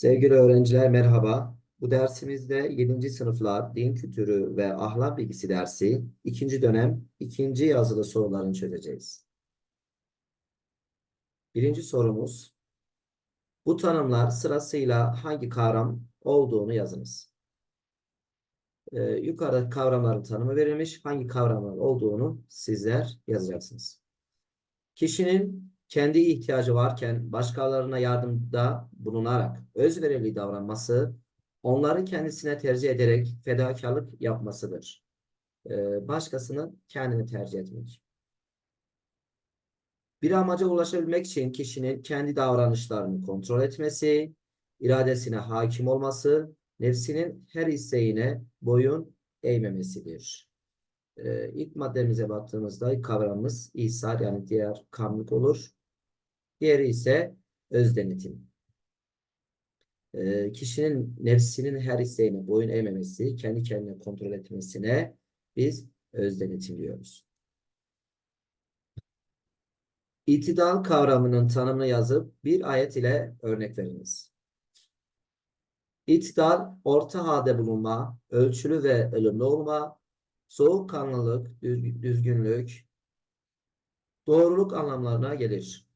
Sevgili öğrenciler merhaba. Bu dersimizde 7. sınıflar din kültürü ve ahlak bilgisi dersi 2. dönem 2. yazılı sorularını çözeceğiz. Birinci sorumuz bu tanımlar sırasıyla hangi kavram olduğunu yazınız. Ee, yukarıda kavramların tanımı verilmiş. Hangi kavramlar olduğunu sizler yazacaksınız. Kişinin kendi ihtiyacı varken başkalarına yardımda bulunarak özverili davranması, onları kendisine tercih ederek fedakarlık yapmasıdır. Ee, başkasını kendini tercih etmek. Bir amaca ulaşabilmek için kişinin kendi davranışlarını kontrol etmesi, iradesine hakim olması, nefsinin her isteğine boyun eğmemesidir. Ee, ilk maddemize baktığımızda ilk kavramımız İsar yani diğer kamlık olur. Diğeri ise öz denetim. Ee, kişinin nefsinin her isteğine boyun eğmemesi, kendi kendine kontrol etmesine biz öz denetim diyoruz. İtidal kavramının tanımını yazıp bir ayet ile örnek veriniz. İtidal, orta halde bulunma, ölçülü ve ılımlı olma, soğukkanlılık, düz- düzgünlük, doğruluk anlamlarına gelir.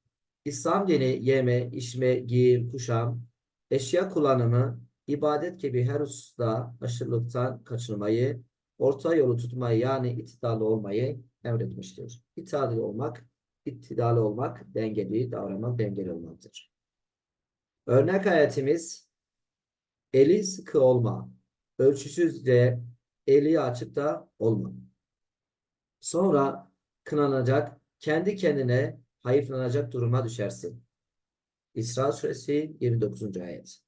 İslam dini yeme, içme, giyim, kuşam, eşya kullanımı, ibadet gibi her hususta aşırılıktan kaçınmayı, orta yolu tutmayı yani itidalli olmayı emretmiştir. İtidalli olmak, itidalli olmak, dengeli davranmak, dengeli olmaktır. Örnek ayetimiz eli sıkı olma, ölçüsüzce eli açıkta olma. Sonra kınanacak, kendi kendine hayıflanacak duruma düşersin. İsra suresi 29. ayet.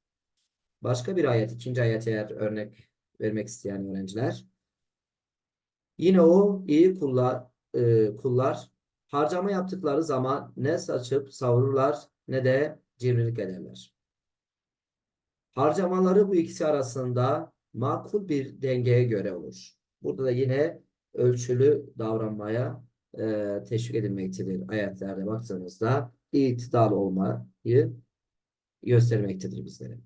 Başka bir ayet, ikinci ayet eğer örnek vermek isteyen öğrenciler. Yine o iyi kullar, e, kullar harcama yaptıkları zaman ne saçıp savururlar ne de cimrilik ederler. Harcamaları bu ikisi arasında makul bir dengeye göre olur. Burada da yine ölçülü davranmaya e, teşvik edilmektedir. Ayetlerde baktığımızda itidal olmayı göstermektedir bizlere.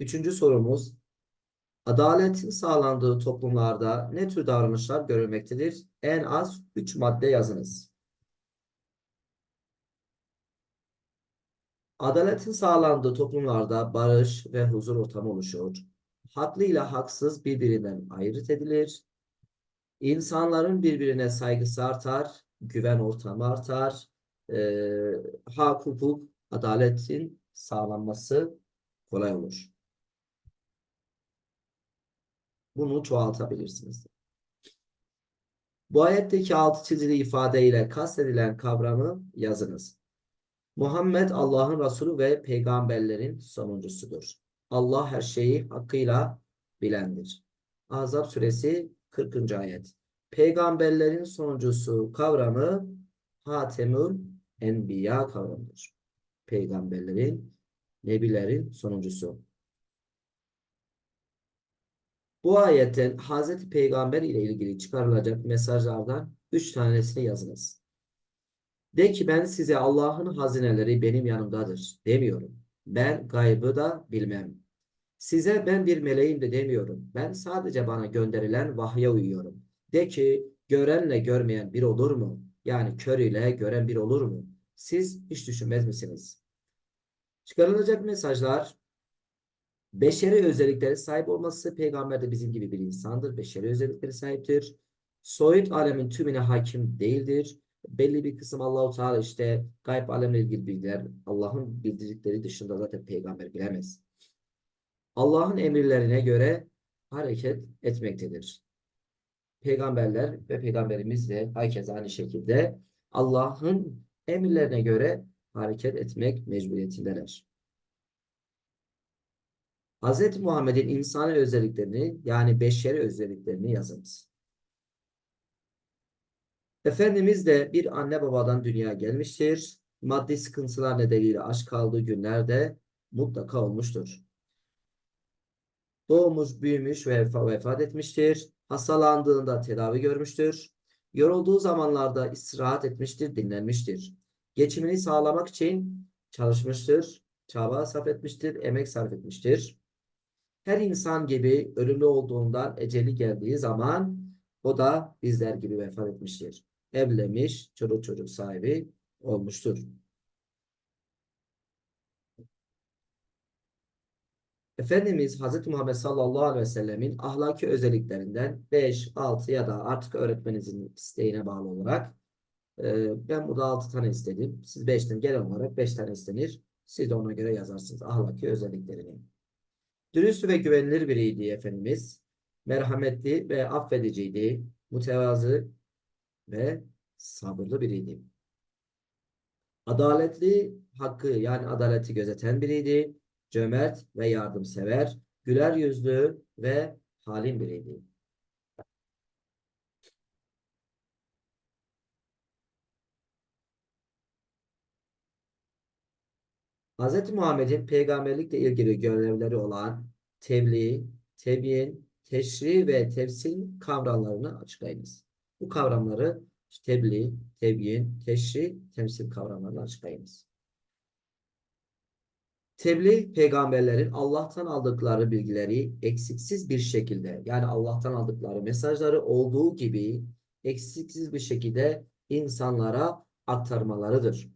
Üçüncü sorumuz. Adaletin sağlandığı toplumlarda ne tür davranışlar görülmektedir? En az üç madde yazınız. Adaletin sağlandığı toplumlarda barış ve huzur ortamı oluşur. Haklı ile haksız birbirinden ayırt edilir. İnsanların birbirine saygısı artar, güven ortamı artar. Ee, hak, hukuk, adaletin sağlanması kolay olur. Bunu çoğaltabilirsiniz. Bu ayetteki altı çizili ifadeyle kastedilen kavramı yazınız. Muhammed Allah'ın Resulü ve peygamberlerin sonuncusudur. Allah her şeyi hakkıyla bilendir. Ahzab suresi 40. ayet. Peygamberlerin sonuncusu kavramı Hatemül Enbiya kavramıdır. Peygamberlerin, nebilerin sonuncusu. Bu ayetten Hazreti Peygamber ile ilgili çıkarılacak mesajlardan üç tanesini yazınız. De ki ben size Allah'ın hazineleri benim yanımdadır demiyorum. Ben gaybı da bilmem. Size ben bir meleğim de demiyorum. Ben sadece bana gönderilen vahye uyuyorum. De ki görenle görmeyen bir olur mu? Yani kör ile gören bir olur mu? Siz hiç düşünmez misiniz? Çıkarılacak mesajlar beşeri özelliklere sahip olması peygamber de bizim gibi bir insandır. Beşeri özellikleri sahiptir. Soyut alemin tümüne hakim değildir belli bir kısım Allahu Teala işte gayb alemle ilgili bilgiler Allah'ın bildirdikleri dışında zaten peygamber bilemez. Allah'ın emirlerine göre hareket etmektedir. Peygamberler ve peygamberimiz de herkes aynı şekilde Allah'ın emirlerine göre hareket etmek mecburiyetindeler. Hz. Muhammed'in insani özelliklerini yani beşeri özelliklerini yazınız. Efendimiz de bir anne babadan dünyaya gelmiştir. Maddi sıkıntılar nedeniyle aç kaldığı günlerde mutlaka olmuştur. Doğmuş, büyümüş ve vefat etmiştir. Hastalandığında tedavi görmüştür. Yorulduğu zamanlarda istirahat etmiştir, dinlenmiştir. Geçimini sağlamak için çalışmıştır, çaba sarf etmiştir, emek sarf etmiştir. Her insan gibi ölümlü olduğundan eceli geldiği zaman o da bizler gibi vefat etmiştir. Evlenmiş, çocuk çocuk sahibi olmuştur. Efendimiz Hz. Muhammed sallallahu aleyhi ve sellemin ahlaki özelliklerinden 5, 6 ya da artık öğretmeninizin isteğine bağlı olarak e, ben burada 6 tane istedim. Siz 5'ten genel olarak 5 tane istenir. Siz de ona göre yazarsınız ahlaki özelliklerini. Dürüst ve güvenilir biriydi Efendimiz. Merhametli ve affediciydi. Mütevazı ve sabırlı biriydi. Adaletli, hakkı yani adaleti gözeten biriydi. Cömert ve yardımsever, güler yüzlü ve halim biriydi. Hz. Muhammed'in peygamberlikle ilgili görevleri olan tebliğ, tebyin, teşri ve tefsil kavramlarını açıklayınız. Bu kavramları tebliğ, tebyin, teşri, temsil kavramlarını açıklayınız. Tebliğ peygamberlerin Allah'tan aldıkları bilgileri eksiksiz bir şekilde yani Allah'tan aldıkları mesajları olduğu gibi eksiksiz bir şekilde insanlara aktarmalarıdır.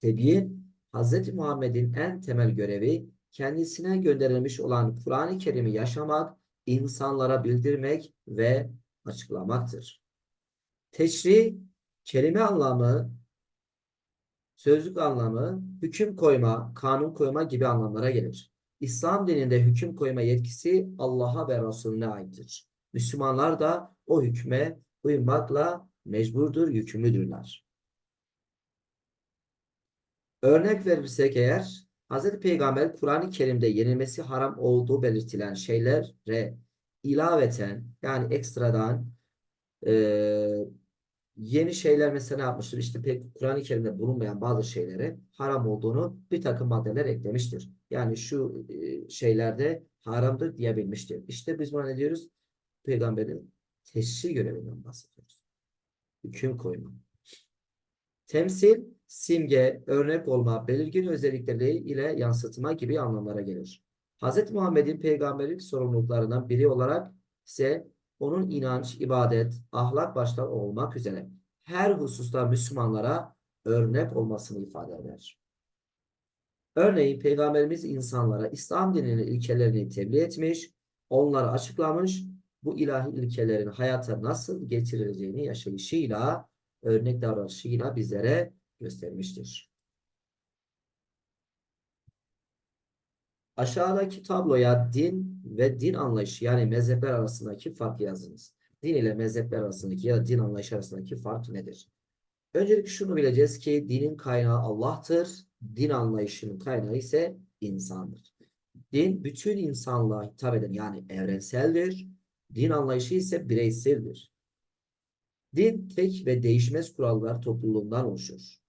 Tebyin Hz. Muhammed'in en temel görevi kendisine gönderilmiş olan Kur'an-ı Kerim'i yaşamak, insanlara bildirmek ve açıklamaktır. Teşri, kelime anlamı, sözlük anlamı, hüküm koyma, kanun koyma gibi anlamlara gelir. İslam dininde hüküm koyma yetkisi Allah'a ve Resulüne aittir. Müslümanlar da o hükme uymakla mecburdur, yükümlüdürler. Örnek verirsek eğer, Hz. Peygamber Kur'an-ı Kerim'de yenilmesi haram olduğu belirtilen şeylere ilaveten yani ekstradan e, yeni şeyler mesela yapmıştır? İşte pek Kur'an-ı Kerim'de bulunmayan bazı şeylere haram olduğunu bir takım maddeler eklemiştir. Yani şu e, şeylerde haramdır diyebilmiştir. İşte biz buna ne diyoruz? Peygamberin teşhir görevinden bahsediyoruz. Hüküm koyma. Temsil, simge, örnek olma, belirgin özellikleri ile yansıtma gibi anlamlara gelir. Hz. Muhammed'in peygamberlik sorumluluklarından biri olarak ise onun inanç, ibadet, ahlak başta olmak üzere her hususta Müslümanlara örnek olmasını ifade eder. Örneğin Peygamberimiz insanlara İslam dininin ilkelerini tebliğ etmiş, onları açıklamış, bu ilahi ilkelerin hayata nasıl getirileceğini yaşayışıyla, örnek davranışıyla bizlere göstermiştir. Aşağıdaki tabloya din ve din anlayışı yani mezhepler arasındaki fark yazınız. Din ile mezhepler arasındaki ya da din anlayışı arasındaki fark nedir? Öncelikle şunu bileceğiz ki dinin kaynağı Allah'tır. Din anlayışının kaynağı ise insandır. Din bütün insanlığa hitap eden yani evrenseldir. Din anlayışı ise bireyseldir. Din tek ve değişmez kurallar topluluğundan oluşur.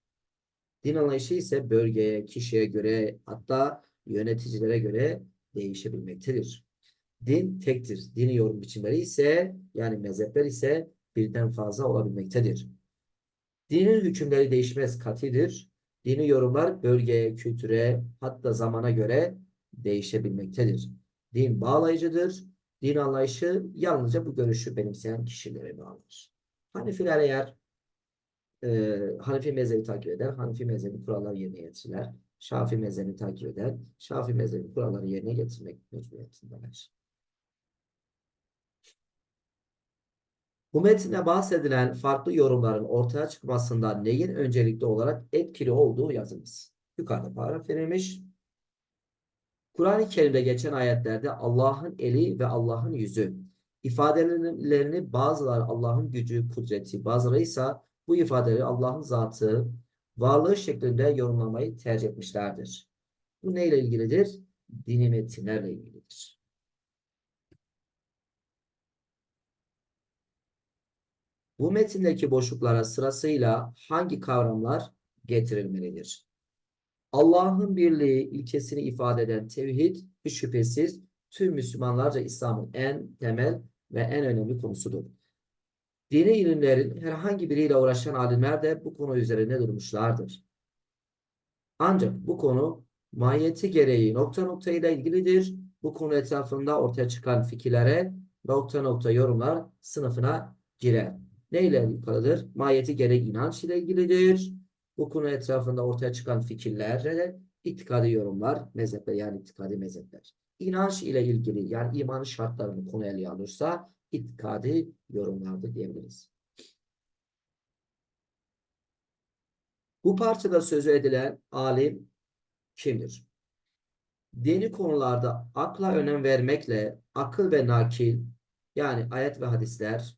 Din anlayışı ise bölgeye, kişiye göre hatta yöneticilere göre değişebilmektedir. Din tektir. Dini yorum biçimleri ise yani mezhepler ise birden fazla olabilmektedir. Dinin hükümleri değişmez katidir. Dini yorumlar bölgeye, kültüre hatta zamana göre değişebilmektedir. Din bağlayıcıdır. Din anlayışı yalnızca bu görüşü benimseyen kişilere bağlıdır. Hanefiler eğer e, Hanefi mezhebi takip eder, Hanefi mezhebi kuralları yerine getirirler. Şafi mezhebini takip eder. Şafi mezhebi kuralları yerine getirmek mecburiyetindeler. Bu metinde bahsedilen farklı yorumların ortaya çıkmasında neyin öncelikli olarak etkili olduğu yazılmış. Yukarıda paragraf verilmiş. Kur'an-ı Kerim'de geçen ayetlerde Allah'ın eli ve Allah'ın yüzü ifadelerini bazıları Allah'ın gücü, kudreti, bazıları ise bu ifadeleri Allah'ın zatı, varlığı şeklinde yorumlamayı tercih etmişlerdir. Bu neyle ilgilidir? Dini metinlerle ilgilidir. Bu metindeki boşluklara sırasıyla hangi kavramlar getirilmelidir? Allah'ın birliği ilkesini ifade eden tevhid hiç şüphesiz tüm Müslümanlarca İslam'ın en temel ve en önemli konusudur. Dini ilimlerin herhangi biriyle uğraşan alimler de bu konu üzerine durmuşlardır. Ancak bu konu mahiyeti gereği nokta nokta ile ilgilidir. Bu konu etrafında ortaya çıkan fikirlere nokta nokta yorumlar sınıfına girer. Ne ile alakalıdır? Mahiyeti gereği inanç ile ilgilidir. Bu konu etrafında ortaya çıkan fikirlere de itikadi yorumlar, mezhepler yani itikadi mezhepler. İnanç ile ilgili yani imanın şartlarını konu ele alırsa itikadi yorumlardır diyebiliriz. Bu parçada sözü edilen alim kimdir? Dini konularda akla önem vermekle akıl ve nakil yani ayet ve hadisler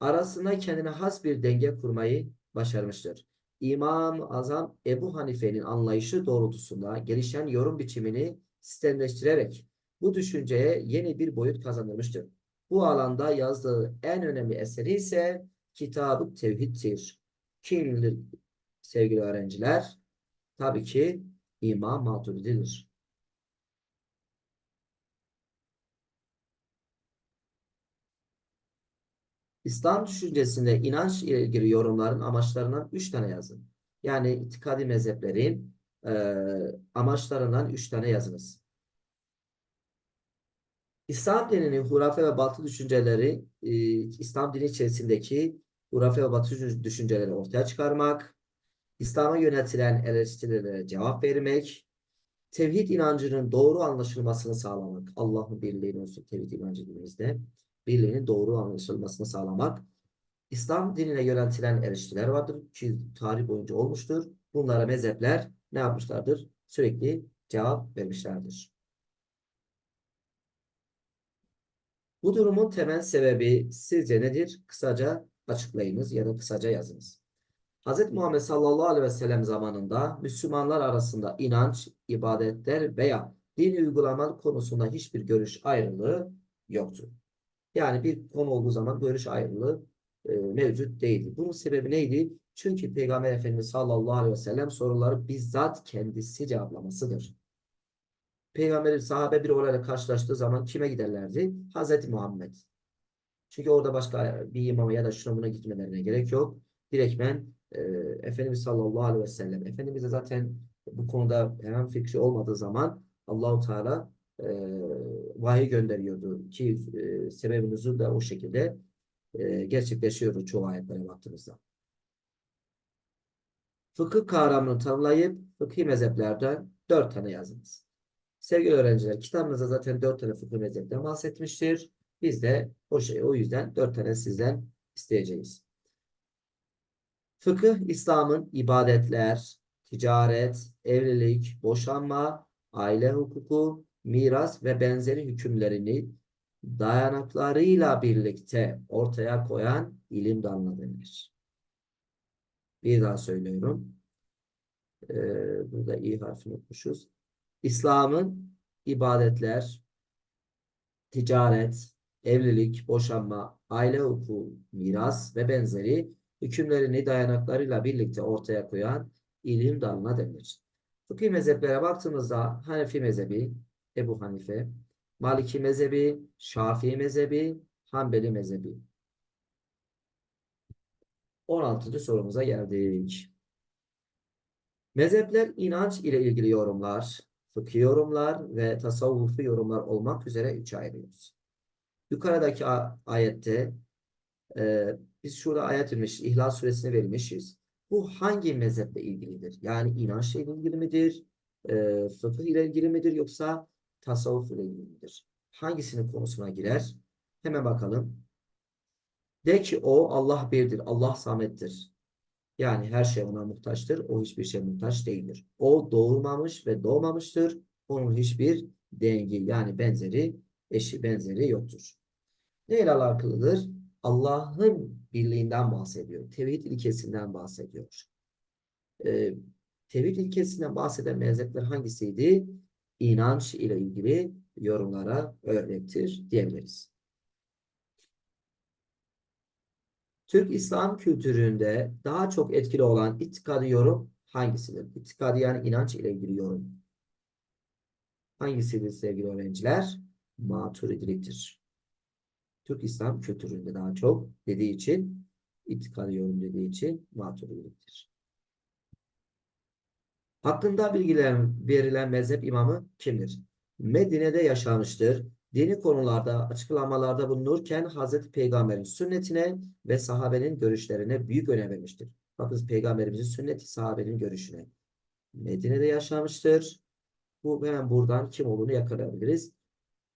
arasında kendine has bir denge kurmayı başarmıştır. İmam Azam Ebu Hanife'nin anlayışı doğrultusunda gelişen yorum biçimini sistemleştirerek bu düşünceye yeni bir boyut kazandırmıştır. Bu alanda yazdığı en önemli eseri ise Kitab-ı Tevhid'tir. Kimdir sevgili öğrenciler? Tabii ki İmam Maturidi'dir. İslam düşüncesinde inanç ile ilgili yorumların amaçlarından üç tane yazın. Yani itikadi mezheplerin e, amaçlarından üç tane yazınız. İslam dininin hurafe ve batı düşünceleri e, İslam dini içerisindeki hurafe ve batı düşünceleri ortaya çıkarmak, İslam'a yönetilen eleştirilere cevap vermek, tevhid inancının doğru anlaşılmasını sağlamak. Allah'ın birliğini olsun tevhid inancı dinimizde birliğinin doğru anlaşılmasını sağlamak. İslam dinine yöneltilen eleştiriler vardır ki tarih boyunca olmuştur. Bunlara mezhepler ne yapmışlardır? Sürekli cevap vermişlerdir. Bu durumun temel sebebi sizce nedir? Kısaca açıklayınız ya da kısaca yazınız. Hz. Muhammed sallallahu aleyhi ve sellem zamanında Müslümanlar arasında inanç, ibadetler veya dini uygulamalar konusunda hiçbir görüş ayrılığı yoktu. Yani bir konu olduğu zaman görüş ayrılığı e, mevcut değildi. Bunun sebebi neydi? Çünkü Peygamber Efendimiz sallallahu aleyhi ve sellem soruları bizzat kendisi cevaplamasıdır. Peygamber sahabe bir olayla karşılaştığı zaman kime giderlerdi? Hazreti Muhammed. Çünkü orada başka bir imama ya da şuna buna gitmelerine gerek yok. Direktmen e, Efendimiz sallallahu aleyhi ve sellem. Efendimiz de zaten bu konuda herhangi fikri olmadığı zaman Allahu Teala e, vahiy gönderiyordu ki e, sebebinizi de o şekilde e, gerçekleşiyordu çoğu ayetlere baktığımızda. Fıkıh kavramını tanımlayıp fıkhi mezheplerden dört tane yazınız. Sevgili öğrenciler kitabımızda zaten dört tane fıkıh mezhepten bahsetmiştir. Biz de o şey o yüzden dört tane sizden isteyeceğiz. Fıkıh İslam'ın ibadetler, ticaret, evlilik, boşanma, aile hukuku, miras ve benzeri hükümlerini dayanaklarıyla birlikte ortaya koyan ilim dalına denir. Bir daha söylüyorum. Ee, burada i harfini unutmuşuz. İslam'ın ibadetler, ticaret, evlilik, boşanma, aile hukuku, miras ve benzeri hükümlerini dayanaklarıyla birlikte ortaya koyan ilim dalına denir. Fıkıh mezheplere baktığımızda Hanefi mezhebi, Ebu Hanife, Maliki mezhebi, Şafii mezhebi, Hanbeli mezhebi. 16. sorumuza geldik. Mezhepler inanç ile ilgili yorumlar, fıkhi yorumlar ve tasavvufi yorumlar olmak üzere üçe ayırıyoruz. Yukarıdaki ayette e, biz şurada ayet vermiş, İhlas suresini vermişiz. Bu hangi mezheple ilgilidir? Yani inançla ilgili midir? E, fıkıh ile ilgili midir? Yoksa tasavvuf ile ilgilidir. Hangisinin konusuna girer? Hemen bakalım. De ki o Allah birdir, Allah samettir. Yani her şey ona muhtaçtır, o hiçbir şey muhtaç değildir. O doğurmamış ve doğmamıştır. Onun hiçbir dengi yani benzeri, eşi benzeri yoktur. Ne ile alakalıdır? Allah'ın birliğinden bahsediyor. Tevhid ilkesinden bahsediyor. Ee, tevhid ilkesinden bahseden mezhepler hangisiydi? inanç ile ilgili yorumlara örnektir diyebiliriz. Türk İslam kültüründe daha çok etkili olan itikadi yorum hangisidir? İtikadi yani inanç ile ilgili yorum. Hangisidir sevgili öğrenciler? Maturidiliktir. Türk İslam kültüründe daha çok dediği için itikadi yorum dediği için maturididir. Hakkında bilgilen, verilen mezhep imamı kimdir? Medine'de yaşamıştır. Dini konularda açıklamalarda bulunurken Hazreti Peygamber'in sünnetine ve sahabenin görüşlerine büyük önem vermiştir. Bakın Peygamberimizin sünneti sahabenin görüşüne. Medine'de yaşamıştır. Bu hemen buradan kim olduğunu yakalayabiliriz.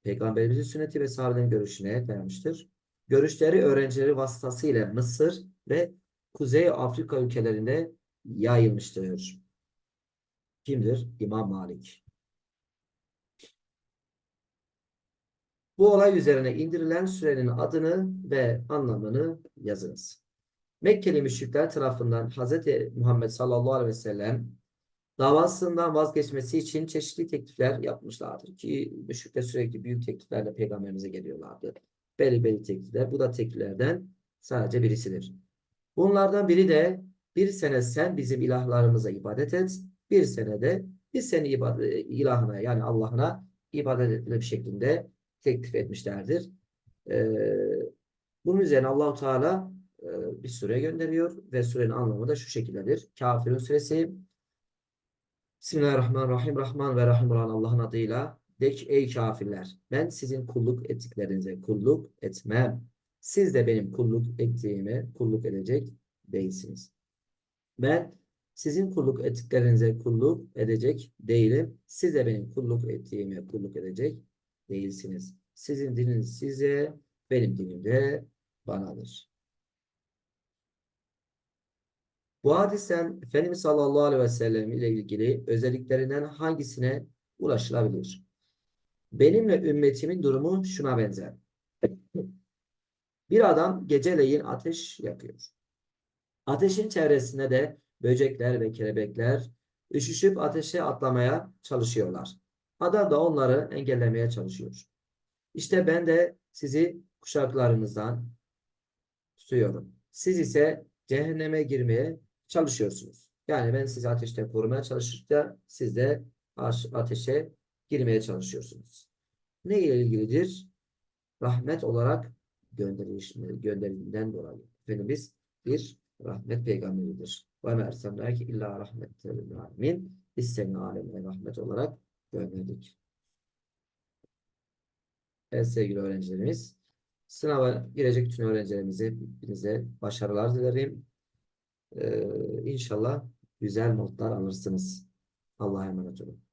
Peygamberimizin sünneti ve sahabelerin görüşüne dayanmıştır. Görüşleri öğrencileri vasıtasıyla Mısır ve Kuzey Afrika ülkelerinde yayılmıştır. Kimdir? İmam Malik. Bu olay üzerine indirilen sürenin adını ve anlamını yazınız. Mekkeli müşrikler tarafından Hz. Muhammed sallallahu aleyhi ve sellem davasından vazgeçmesi için çeşitli teklifler yapmışlardır ki müşrikler sürekli büyük tekliflerle peygamberimize geliyorlardı. Belli belli teklifler. Bu da tekliflerden sadece birisidir. Bunlardan biri de bir sene sen bizim ilahlarımıza ibadet et. Bir senede biz seni ibadet, ilahına yani Allah'ına ibadet etme şeklinde teklif etmişlerdir. Ee, bunun üzerine Allahu Teala e, bir süre gönderiyor ve sürenin anlamı da şu şekildedir. Kafirun suresi Bismillahirrahmanirrahim. Rahman ve Rahim olan Allah'ın adıyla de ki ey kafirler ben sizin kulluk ettiklerinize kulluk etmem. Siz de benim kulluk ettiğime kulluk edecek değilsiniz. Ben sizin kulluk ettiklerinize kulluk edecek değilim. Siz de benim kulluk ettiğime kulluk edecek değilsiniz. Sizin dininiz size, benim dinim de banadır. Bu hadisten Efendimiz sallallahu aleyhi ve sellem ile ilgili özelliklerinden hangisine ulaşılabilir? Benimle ümmetimin durumu şuna benzer. Bir adam geceleyin ateş yakıyor. Ateşin çevresinde de böcekler ve kelebekler üşüşüp ateşe atlamaya çalışıyorlar. Adam da onları engellemeye çalışıyor. İşte ben de sizi kuşaklarınızdan tutuyorum. Siz ise cehenneme girmeye çalışıyorsunuz. Yani ben sizi ateşten korumaya çalışırken siz de ateşe girmeye çalışıyorsunuz. Ne ile ilgilidir? Rahmet olarak gönderildiğinden dolayı. Efendimiz bir rahmet peygamberidir. Ve mersemlâki illa rahmetel alemin. Biz seni alemine rahmet olarak gönderdik. Evet sevgili öğrencilerimiz. Sınava girecek bütün öğrencilerimize hepinize başarılar dilerim. Ee, inşallah güzel notlar alırsınız. Allah'a emanet olun.